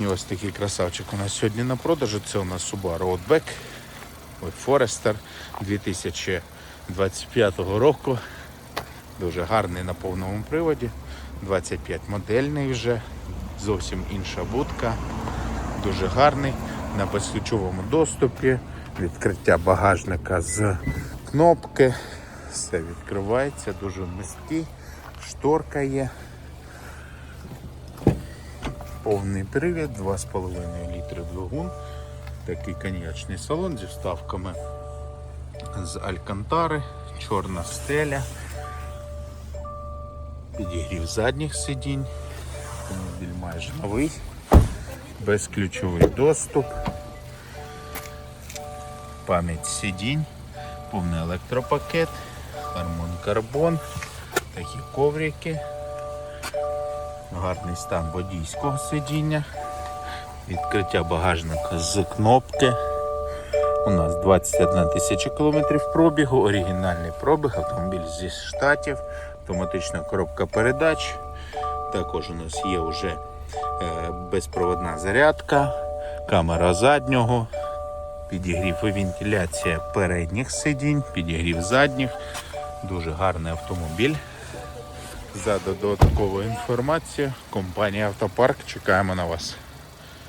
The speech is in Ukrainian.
І ось такий красавчик у нас сьогодні на продажу. Це у нас Subaru Outback Forester 2025 року. Дуже гарний на повному приводі. 25 модельний вже. Зовсім інша будка. Дуже гарний. На безключовому доступі. Відкриття багажника з кнопки. Все відкривається, дуже міський. Шторка є. Повний привід, 2,5 літри двигун. Такий коньячний салон зі вставками з Алькантари, чорна стеля, підігрів задніх сидінь, автомобіль майже новий, безключовий доступ, пам'ять сидінь, повний електропакет, хармон карбон, такі коврики, гарний стан водійського сидіння, відкриття багажника з кнопки. У нас 21 тисяча кілометрів пробігу, оригінальний пробіг, автомобіль зі штатів, автоматична коробка передач. Також у нас є вже е, безпроводна зарядка, камера заднього, підігрів і вентиляція передніх сидінь, підігрів задніх. Дуже гарний автомобіль. За додаткову інформацію компанія Автопарк чекаємо на вас.